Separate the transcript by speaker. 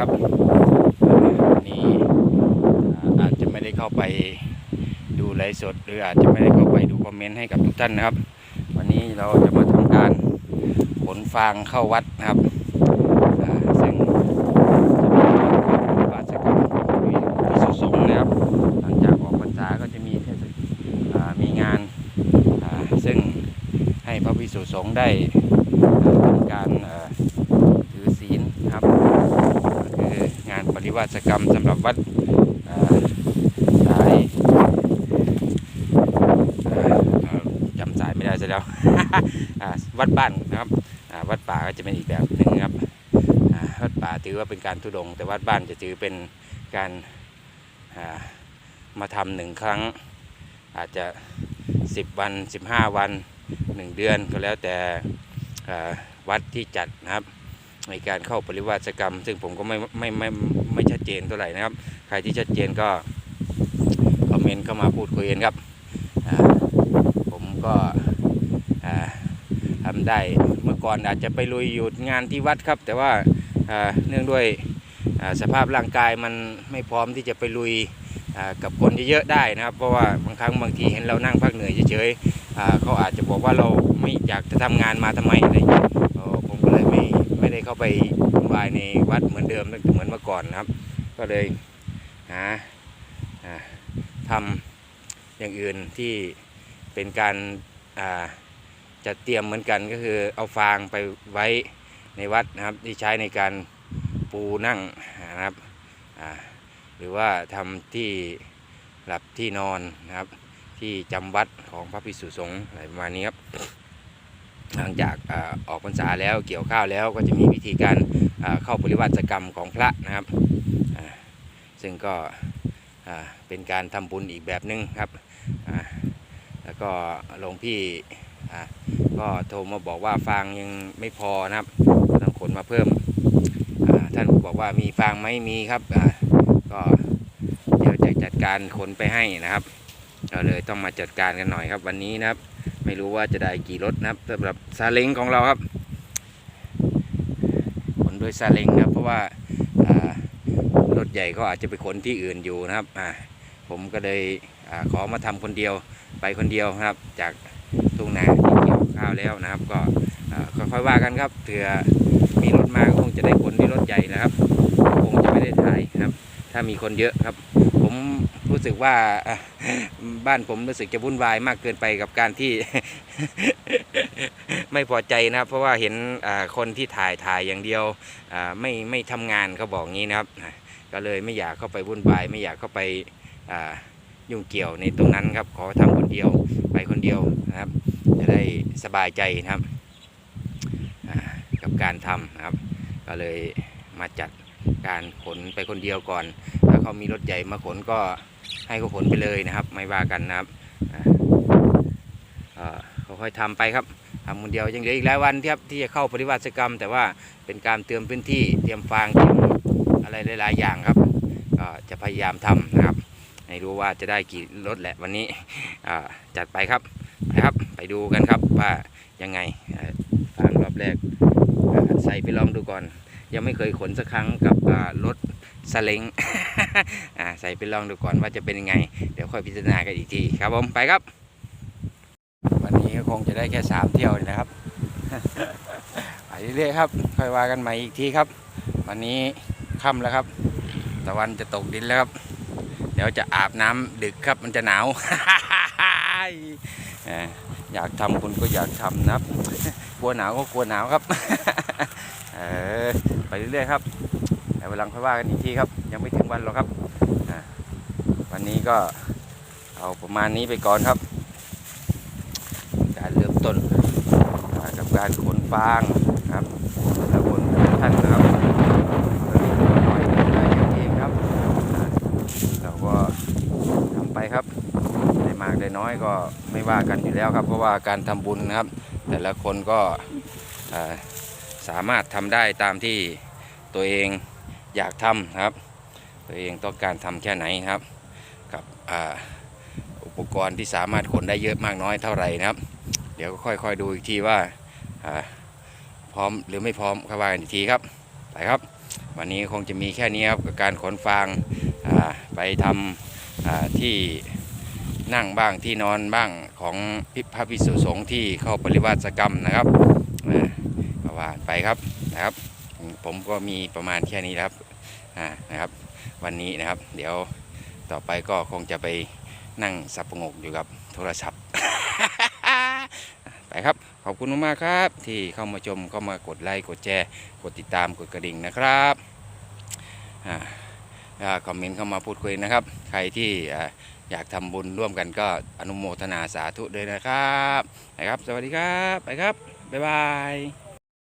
Speaker 1: นะครับวันนี้อ่าอาจจะไม่ได้เข้าไปดูไลฟ์สด หรืออาจจะไม่ได้เข้าไปดูคอมเมนต์ให้กับทุกท่านนะครับ วันนี้เราจะมาทำการขนฟางเข้าวัดนะครับซึ่งจะเป็นการเข้าปฏิบัติกรรมของพิสุสงนะครับ หลังจากออกพรรษาก็จะมีเทศมีงานซึ่งให้พระภิกษุสงฆ์ได้ทำการเอ่อถือศีลนะครับก็คืองานปริ วาสกรรมสำหรับวัดสายจำสายไม่ได้ซะแล้ววัดบ้านนะครับวัดป่าก็จะเป็นอีกแบบหนึ่งครับวัดป่าถือว่าเป็นการทุดง แต่วัดบ้านจะถือเป็นการมาทำหนึ่งครั้ง อาจจะ 10 วัน 15 วัน 1 เดือนก็แล้วแต่วัดที่จัดนะครับ ในการเข้าปริวาสกรรม ซึ่งผมก็ไม่ไม่ไม่ไม่ไม่ชัดเจนเท่าไหร่นะครับ ใครที่ชัดเจนก็คอมเมนต์เข้ามาพูดคุยกันครับผมก็อ่าทำได้เมื่อก่อนอาจจะไปลุยอยู่งานที่วัดครับ แต่ว่าเนื่องด้วยสภาพร่างกายมันไม่พร้อมที่จะไปลุยกับคนเยอะๆได้นะครับ เพราะว่าบางครั้งบางทีเห็นเรานั่งพักเหนื่อยเฉยๆเขาอาจจะบอกว่าเราไม่อยากจะทำงานมาทำไมอะไรอย่างเงี้ย ไม่ได้เข้าไปวายในวัดเหมือนเดิมเหมือนเมื่อก่อนนะครับ ก็เลยหาทำอย่างอื่นที่เป็นการจัดเตรียมเหมือนกันก็คือเอาฟางไปไว้ในวัดนะครับ ที่ใช้ในการปูนั่งนะครับหรือว่าทำที่หลับที่นอนนะครับ ที่จำวัดของพระภิกษุสงฆ์อะไรประมาณนี้ครับ หลังจากอออกพรรษาแล้วเกี่ยวข้าวแล้วก็จะมีวิธีการเข้าปริวาสกรรมของพระนะครับ ซึ่งก็เป็นการทำบุญอีกแบบหนึงครับแล้วก็หลวงพี่ก็โทรมาบอกว่าฟางยังไม่พอนะครับต้องขนมาเพิ่มอ่าท่านบอกว่ามีฟางไหมมีครับก็เดี๋ยวจะจัดการขนไปให้นะครับเราเลยต้องมาจัดการกันหน่อยครับวันนี้นะครับ ไม่รู้ว่าจะได้กี่รถนะครับสำหรับซาเล้งของเราครับขนด้วยซาเล้งนะครับเพราะว่ารถใหญ่ก็อาจจะไปขนที่อื่นอยู่นะครับผมก็เลยอขอมาทำคนเดียวไปคนเดียวนะครับ จากทุ่งนาที่เกี่ยวข้าวแล้วนะครับ ก็ค่อยๆว่ากันครับเผื่อมีรถมาก็คงจะได้ขนด้วยรถใหญ่นะครับคงจะไม่ได้ถ่ายครับ ถ้ามีคนเยอะครับ ผม รู้สึกว่าบ้านผมรู้สึกจะวุ่นวายมากเกินไปกับการที่ ไม่พอใจนะครับ เพราะว่าเห็นคนที่ถ่ายถ่ายอย่างเดียวไม่ไม่ทำงานเขาบอกงี้นะครับ ก็เลยไม่อยากเข้าไปวุ่นวาย ไม่อยากเข้าไปยุ่งเกี่ยวในตรงนั้นครับ ขอทำคนเดียวไปคนเดียวนะครับ จะได้สบายใจนะครับกับการทำนะครับ ก็เลยมาจัดการขนไปคนเดียวก่อน ถ้าเขามีรถใหญ่มาขนก็ให้เขาขนไปเลยนะครับ ไม่ว่ากันนะครับค่อยๆทำไปครับทำคนเดียวยังเหลืออีกหลายวันที่ครับที่จะเข้าปฏิวัติกรรม แต่ว่าเป็นการเตรียมพื้นที่เตรียมฟางเตรียมอะไรหลาย ๆ อย่างครับก็จะพยายามทำนะครับให้รู้ว่าจะได้กี่รถแหละวันนี้จัดไปครับไปครับ ไปดูกันครับว่ายังไงอ่าฟางรอบแรกใส่ไปลองดูก่อน ยังไม่เคยขนสักครั้งกับรถสเล้งอ่าใส่ไปลองดูก่อนว่าจะเป็นยังไง เดี๋ยวค่อยพิจารณากันอีกทีครับผมไปครับ วันนี้ก็คงจะได้แค่สามเที่ยวนี่นะครับไปเรื่อยๆครับ ค่อยว่ากันใหม่อีกทีครับ วันนี้ค่ำแล้วครับ ตะวันจะตกดินแล้วครับ เดี๋ยวจะอาบน้ำดึกครับมันจะหนาวอ่าอยากทำคุณก็อยากทำนะครับกลัวหนาวก็กลัวหนาวครับ ออไปเรื่อยๆครับแต่เวลาค่อยว่ากันอีกทีครับ ยังไม่ถึงวันหรอกครับวันนี้ก็เอาประมาณนี้ไปก่อนครับ การเริ่มต้นกับการขนฟางครับแล้วขนท่านนะครับน้อยๆได้อย่างเองครับเราก็ทำไปครับได้มากได้น้อยก็ไม่ว่ากันอยู่แล้วครับ เพราะว่าการทำบุญนะครับ แต่ละคนก็อ สามารถทำได้ตามที่ตัวเองอยากทำนะครับ ตัวเองต้องการทำแค่ไหนครับกับอ,อุปกรณ์ที่สามารถขนได้เยอะมากน้อยเท่าไหร่นะครับ เดี๋ยวก็ค่อยๆดูอีกทีว่าพร้อมหรือไม่พร้อมค่อยว่ากันอีกทีครับไปครับ วันนี้คงจะมีแค่นี้ครับกับการขนฟางไปทำอ่าที่นั่งบ้างที่นอนบ้างของพิพระพิสุสงฆ์ที่เข้าปริวาสกรรมนะครับ่าไปครับนะครับ ผมก็มีประมาณแค่นี้ครับอ่านะครับ วันนี้นะครับ เดี๋ยวต่อไปก็คงจะไปนั่งสับประงกอยู่กับโทรศัพท์ ไปครับ ขอบคุณมากครับ ที่เข้ามาชมเข้ามากดไลค์กดแชร์กดติดตามกดกระดิ่งนะครับอคอมเมนต์เข้ามาพูดคุยนะครับ ใครที่อ่าอยากทำบุญร่วมกันก็อนุโมทนาสาธุด้วยนะครับนะครับ สวัสดีครับ ไปครับ บ๊ายบาย